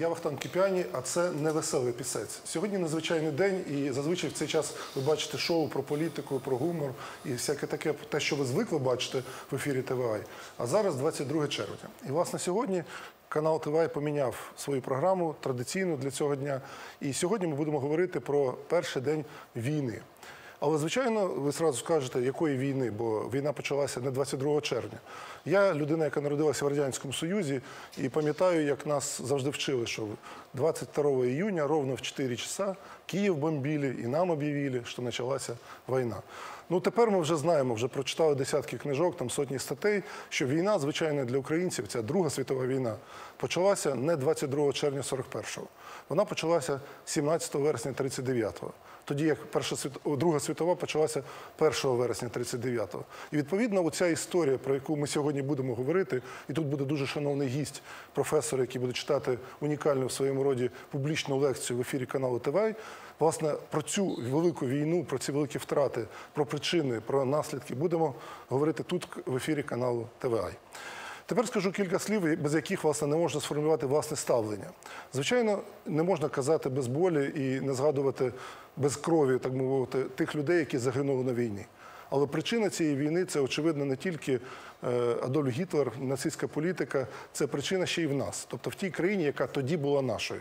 Я Вахтан Кіпіані, а це невеселий пісець. Сьогодні незвичайний день, і зазвичай в цей час ви бачите шоу про політику, про гумор і всяке таке, те, що ви звикли бачити в ефірі ТВА. А зараз 22 червня. І власне сьогодні канал ТВА поміняв свою програму традиційну для цього дня. І сьогодні ми будемо говорити про перший день війни. Але звичайно, ви одразу скажете, якої війни, бо війна почалася не 22 червня. Я людина, яка народилася в радянському Союзі, і пам'ятаю, як нас завжди вчили, що 22 июня ровно в 4 часа Київ бомбили, і нам об'явили, що почалася війна. Ну тепер ми вже знаємо, вже прочитали десятки книжок, там сотні статей, що війна, звичайно, для українців, ця Друга світова війна, почалася не 22 червня 41-го. Вона почалася 17 вересня 39-го. Тоді як Перша. Друга світова почалася 1 вересня 39-го. І відповідно, оця історія, про яку ми сьогодні будемо говорити, і тут буде дуже шановний гість, професор, який буде читати унікальну в своєму роді публічну лекцію в ефірі каналу ТВ, власне, про цю велику війну, про ці великі втрати, про причини, про наслідки будемо говорити тут в ефірі каналу ТВА. Тепер скажу кілька слів, без яких власне не можна сформулювати власне ставлення. Звичайно, не можна казати без болі і не згадувати без крові, так мовити, тих людей, які загинули на війні. Але причина цієї війни це очевидно не тільки е, Адольф Гітлер, нацистська політика, це причина ще й в нас, тобто в тій країні, яка тоді була нашою.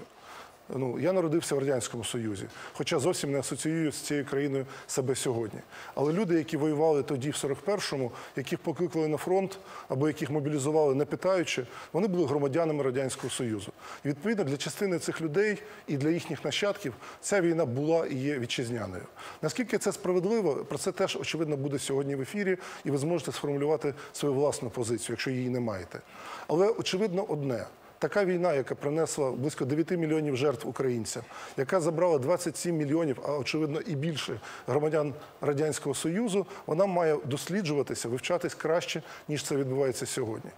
Ну, я народився в радянському Союзі, хоча зовсім не асоціюю з цією країною себе сьогодні. Але люди, які воювали тоді, в 41-му, яких покликали на фронт або яких мобілізували, не питаючи, вони були громадянами радянського союзу. І відповідно для частини цих людей і для їхніх нащадків ця війна була і є вітчизняною. Наскільки це справедливо, про це теж очевидно буде сьогодні в ефірі, і ви зможете сформулювати свою власну позицію, якщо її не маєте. Але очевидно одне. Така війна, яка принесла близько 9 мільйонів жертв українцям, яка забрала 27 мільйонів, а очевидно і більше громадян радянського союзу, вона має досліджуватися, вивчатись краще ніж це відбувається сьогодні.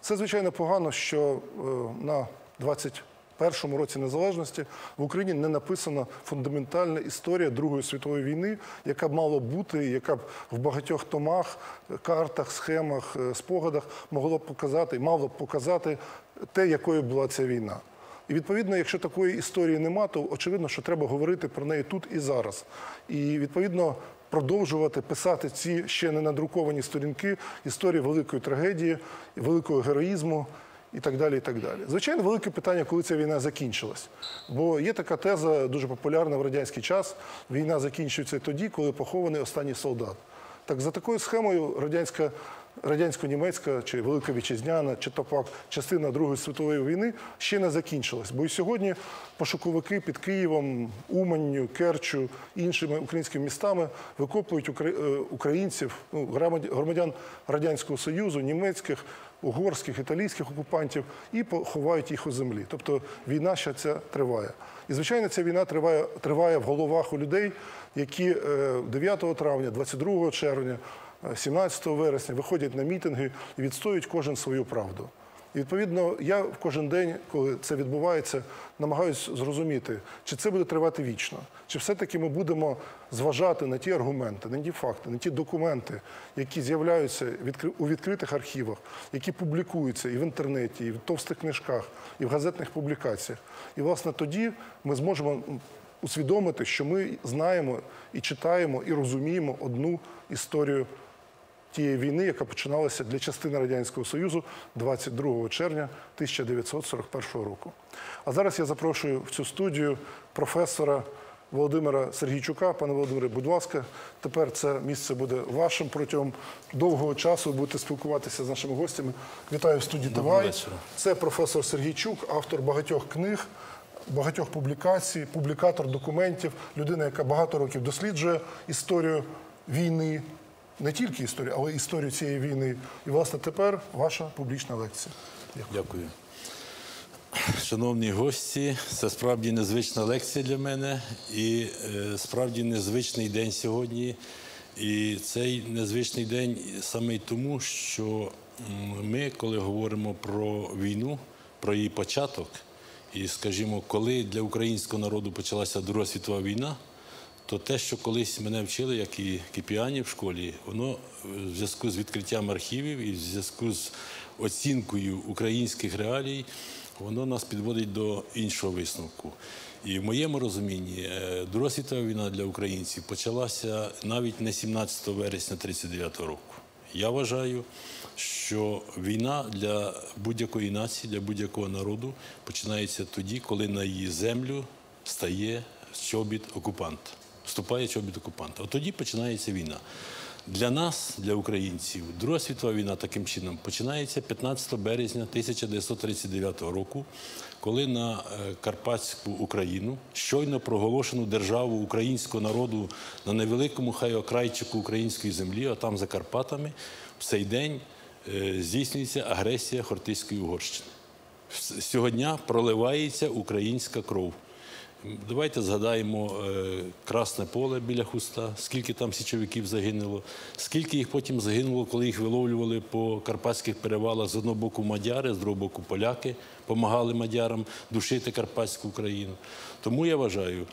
Це звичайно погано, що е, на 20 першому році незалежності в Україні не написана фундаментальна історія Другої світової війни, яка б мала бути, яка б в багатьох томах, картах, схемах, е, спогадах могла б показати, мала б показати те, якою була ця війна. І відповідно, якщо такої історії нема, то очевидно, що треба говорити про неї тут і зараз. І відповідно продовжувати писати ці ще не надруковані сторінки історії великої трагедії, великого героїзму і так далі. і так далі. Звичайно, велике питання, коли ця війна закінчилась. Бо є така теза дуже популярна в радянський час: війна закінчується тоді, коли похований останній солдат. Так за такою схемою радянська. Радянсько-німецька чи Велика Вітчизняна, чи то пак частина Другої світової війни ще не закінчилась. Бо і сьогодні пошуковики під Києвом, Уманню, Керчу, іншими українськими містами викопують е, українців, ну, громадян Радянського Союзу, німецьких, угорських, італійських окупантів і поховають їх у землі. Тобто війна ще ця триває. І звичайно, ця війна триває, триває в головах у людей, які е, 9 травня, 22 червня. 17 вересня виходять на мітинги і відстоюють кожен свою правду. І відповідно, я в кожен день, коли це відбувається, намагаюся зрозуміти, чи це буде тривати вічно, чи все-таки ми будемо зважати на ті аргументи, на ті факти, на ті документи, які з'являються у відкритих архівах, які публікуються і в інтернеті, і в товстих книжках, і в газетних публікаціях. І власне тоді ми зможемо усвідомити, що ми знаємо і читаємо, і розуміємо одну історію тієї війни, яка починалася для частини Радянського Союзу 22 червня 1941 року. А зараз я запрошую в цю студію професора Володимира Сергійчука. Пане Володимире, будь ласка, тепер це місце буде вашим протягом довгого часу. Будете спілкуватися з нашими гостями. Вітаю в студії вечора. Це професор Сергійчук, автор багатьох книг, багатьох публікацій, публікатор документів, людина, яка багато років досліджує історію війни, не тільки історію, але історію цієї війни. І, власне, тепер ваша публічна лекція. Дякую. Дякую. Шановні гості, це справді незвична лекція для мене і е, справді незвичний день сьогодні. І цей незвичний день саме тому, що ми, коли говоримо про війну, про її початок, і скажімо, коли для українського народу почалася Друга світова війна, то те, що колись мене вчили, як і кипіані в школі, воно в зв'язку з відкриттям архівів і в зв'язку з оцінкою українських реалій, воно нас підводить до іншого висновку. І в моєму розумінні е, Друга світова війна для українців почалася навіть не 17 вересня 1939 року. Я вважаю, що війна для будь-якої нації, для будь-якого народу починається тоді, коли на її землю стає чобіт окупанта, вступає чобіт окупанта. От тоді починається війна. Для нас, для українців, Друга світова війна таким чином починається 15 березня 1939 року, коли на е, Карпатську Україну щойно проголошену державу українського народу на невеликому хай окрайчику української землі, а там за Карпатами, в цей день е, здійснюється агресія Хортицької Угорщини. Дня проливається українська кров. Давайте згадаємо е, Красне поле біля Хуста, скільки там січовиків загинуло, скільки їх потім загинуло, коли їх виловлювали по карпатських перевалах з одного боку мадяри, з другого боку поляки допомагали мадярам душити Карпатську Україну. Тому я вважаю,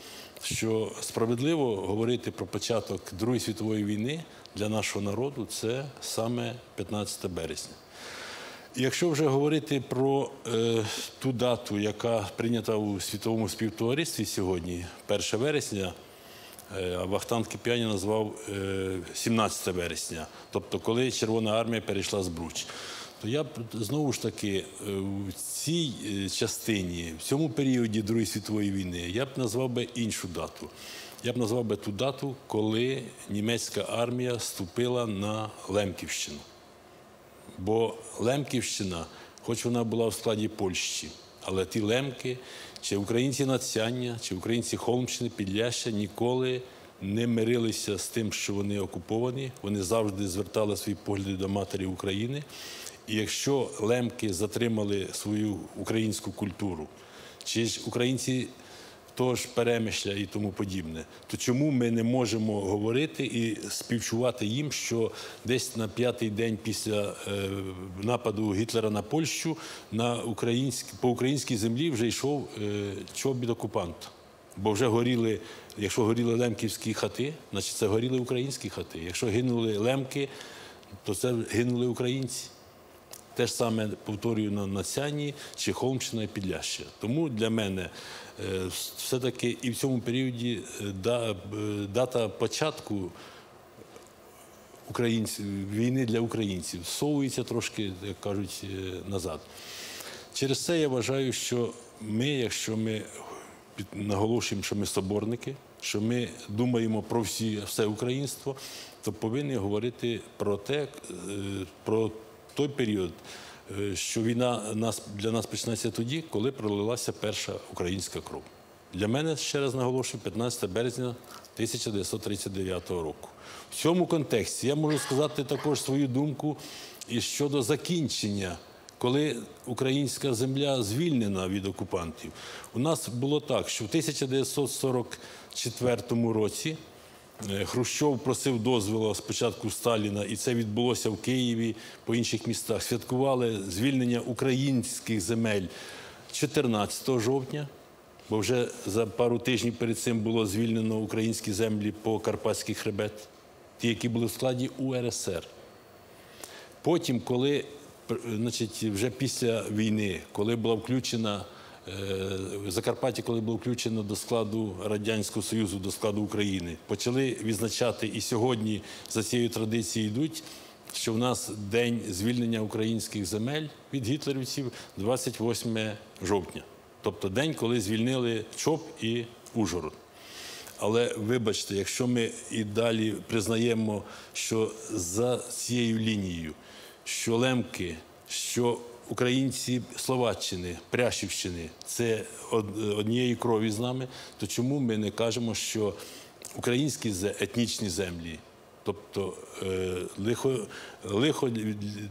що справедливо говорити про початок Другої світової війни для нашого народу це саме 15 березня. Якщо вже говорити про е, ту дату, яка прийнята у світовому співтоваристві сьогодні, 1 вересня, е, а Вахтанг Кип'яні назвав е, 17 вересня, тобто коли Червона армія перейшла з Бруч. То я знову ж таки е, в цій е, частині, в цьому періоді Другої світової війни, я б назвав би іншу дату. Я б назвав би ту дату, коли німецька армія ступила на Лемківщину. Бо Лемківщина, хоч вона була в складі Польщі, але ті лемки, чи українці Надсяння, чи українці Холмщини, Підляща ніколи не мирилися з тим, що вони окуповані. Вони завжди звертали свої погляди до матері України. І якщо лемки затримали свою українську культуру, чи ж українці того ж перемишля і тому подібне, то чому ми не можемо говорити і співчувати їм, що десь на п'ятий день після е, нападу Гітлера на Польщу на українськ, по українській землі вже йшов е, чобіт окупанта? Бо вже горіли, якщо горіли лемківські хати, значить це горіли українські хати. Якщо гинули лемки, то це гинули українці. Те ж саме повторюю на Насяні чи Холмщина і Підляща. Тому для мене е, все-таки і в цьому періоді е, е, дата початку війни для українців совується трошки, як кажуть, назад. Через це я вважаю, що ми, якщо ми наголошуємо, що ми соборники, що ми думаємо про всі, все українство, то повинні говорити про те, про той період, е, що війна для нас почнеться тоді, коли пролилася перша українська кров. Для мене, ще раз наголошую, 15 березня 1939 року. В цьому контексті я можу сказати також свою думку і щодо закінчення коли українська земля звільнена від окупантів, у нас було так, що в 1944 році Хрущов просив дозволу спочатку Сталіна, і це відбулося в Києві, по інших містах. Святкували звільнення українських земель 14 жовтня, бо вже за пару тижнів перед цим було звільнено українські землі по Карпатський хребет, ті, які були в складі УРСР. Потім, коли значить, вже після війни, коли була включена е, Закарпаття, коли було включено до складу Радянського Союзу, до складу України, почали відзначати і сьогодні за цією традицією йдуть, що в нас день звільнення українських земель від гітлерівців 28 жовтня. Тобто день, коли звільнили ЧОП і Ужгород. Але вибачте, якщо ми і далі признаємо, що за цією лінією, що лемки, що українці Словаччини, Пряшівщини це од- однієї крові з нами, то чому ми не кажемо, що українські етнічні землі, тобто е, лихо, лихо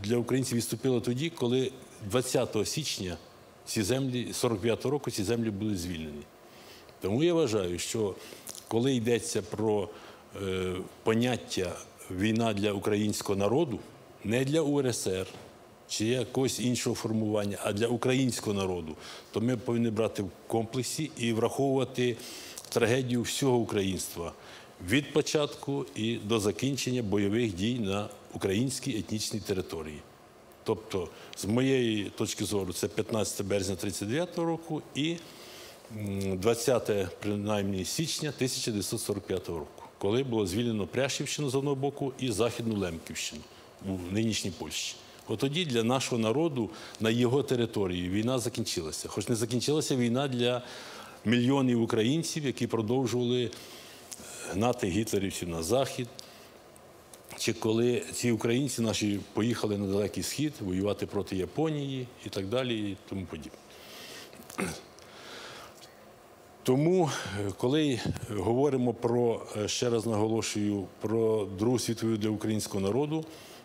для українців відступило тоді, коли 20 січня ці землі, 45-го року ці землі були звільнені. Тому я вважаю, що коли йдеться про е, поняття війна для українського народу, не для УРСР чи якогось іншого формування, а для українського народу, то ми повинні брати в комплексі і враховувати трагедію всього українства від початку і до закінчення бойових дій на українській етнічній території. Тобто, з моєї точки зору, це 15 березня 39 року і 20 принаймні січня 1945 року, коли було звільнено Пряшівщину з одного боку і Західну Лемківщину у нинішній Польщі. От тоді для нашого народу на його території війна закінчилася. Хоч не закінчилася війна для мільйонів українців, які продовжували гнати гітлерівців на захід. Чи коли ці українці наші поїхали на далекий схід воювати проти Японії і так далі, і тому подібне. Тому, е, коли говоримо про, е, ще раз наголошую, про Другу світову для українського народу, е,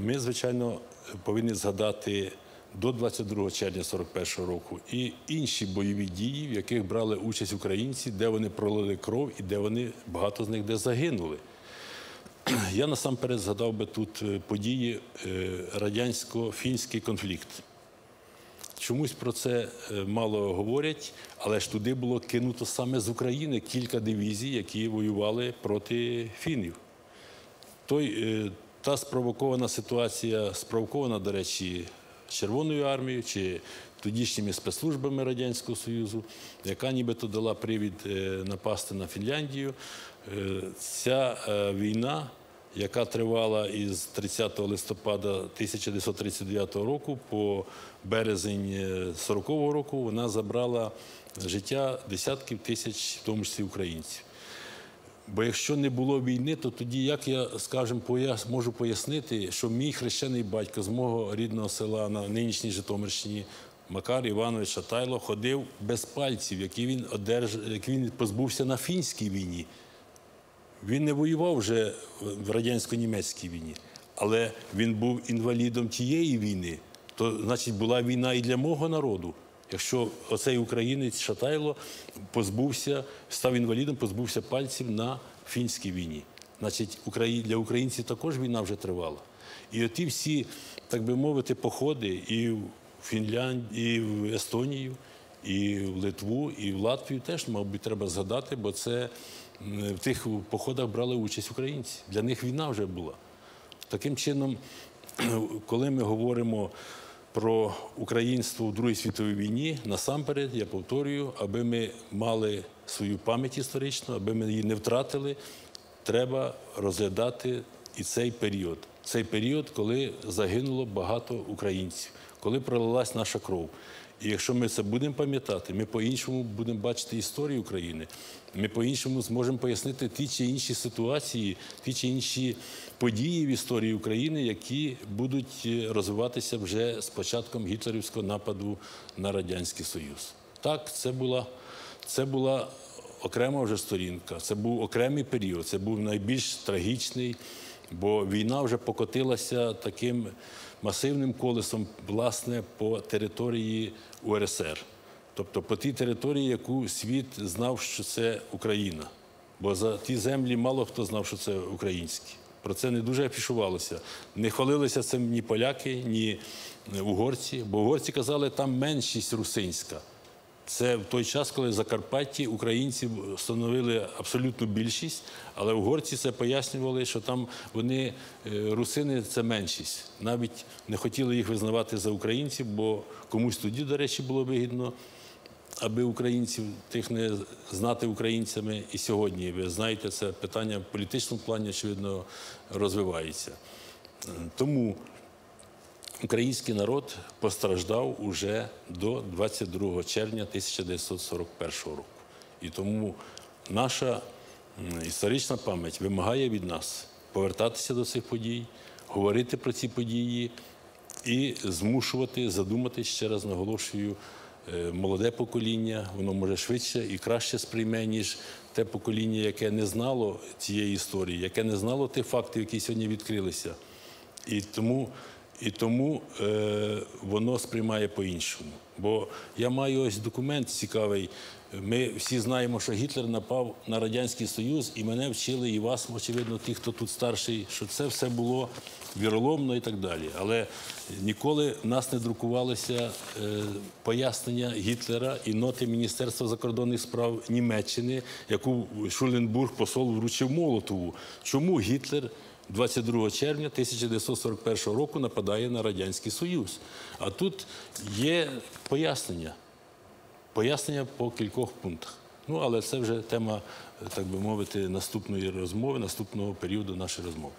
ми, звичайно, повинні згадати до 22 червня 41 року і інші бойові дії, в яких брали участь українці, де вони пролили кров і де вони багато з них де загинули. Я насамперед згадав би тут е, події е, радянсько-фінський конфлікт. Чомусь про це е, мало говорять, але ж туди було кинуто саме з України кілька дивізій, які воювали проти фінів. Той, та спровокована ситуація, спровокована, до речі, Червоною армією чи тодішніми спецслужбами Радянського Союзу, яка нібито дала привід е, напасти на Фінляндію. Е, Ця е, війна, яка тривала із 30 листопада 1939 року по березень е, 40 року, вона забрала життя десятків тисяч, в тому числі українців. Бо якщо не було війни, то тоді як я, скажімо, пояс, можу пояснити, що мій хрещений батько з мого рідного села на нинішній Житомирщині, Макар Іванович Шатайло, ходив без пальців, які він одерж... які він позбувся на фінській війні. Він не воював вже в радянсько-німецькій війні, але він був інвалідом тієї війни. То значить була війна і для мого народу. Якщо оцей українець Шатайло позбувся, став інвалідом, позбувся пальців на фінській війні. Значить, для українців також війна вже тривала. І оті всі, так би мовити, походи і в Фінляндію, і в Естонію, і в Литву, і в Латвію теж, мабуть, треба згадати, бо це в тих походах брали участь українці. Для них війна вже була. Таким чином, коли ми говоримо про українство в Другій світовій війні, насамперед, я повторюю, аби ми мали свою пам'ять історичну, аби ми її не втратили, треба розглядати і цей період. Цей період, коли загинуло багато українців, коли пролилась наша кров. І якщо ми це будемо пам'ятати, ми по-іншому будемо бачити історію України. Ми по-іншому зможемо пояснити ті чи інші ситуації, ті чи інші події в історії України, які будуть е, розвиватися вже з початком гітлерівського нападу на Радянський Союз. Так, це була, це була окрема вже сторінка, це був окремий період, це був найбільш трагічний, бо війна вже покотилася таким масивним колесом, власне, по території УРСР. Тобто по тій території, яку світ знав, що це Україна. Бо за ті землі мало хто знав, що це українські. Про це не дуже афішувалося. Не хвалилися цим ні поляки, ні угорці, бо угорці казали, там меншість русинська. Це в той час, коли в Закарпатті українці становили абсолютну більшість, але угорці це пояснювали, що там вони е, русини це меншість. Навіть не хотіли їх визнавати за українців, бо комусь тоді, до речі, було вигідно, аби українців тих не знати українцями. І сьогодні ви знаєте, це питання в політичному плані, очевидно, розвивається. Е, Тому Український народ постраждав уже до 22 червня 1941 року. І тому наша історична пам'ять вимагає від нас повертатися до цих подій, говорити про ці події і змушувати задумати, ще раз наголошую, е, молоде покоління, воно може швидше і краще сприйме, ніж те покоління, яке не знало цієї історії, яке не знало тих фактів, які сьогодні відкрилися. І тому, і тому е, воно сприймає по-іншому. Бо я маю ось документ цікавий. Ми всі знаємо, що Гітлер напав на Радянський Союз, і мене вчили, і вас, очевидно, ті, хто тут старший, що це все було віроломно і так далі. Але ніколи в нас не друкувалися е, пояснення Гітлера і ноти Міністерства закордонних справ Німеччини, яку Шуленбург посол вручив Молотову. Чому Гітлер 22 червня 1941 року нападає на Радянський Союз. А тут є пояснення. Пояснення по кількох пунктах. Ну, але це вже тема, так би мовити, наступної розмови, наступного періоду нашої розмови.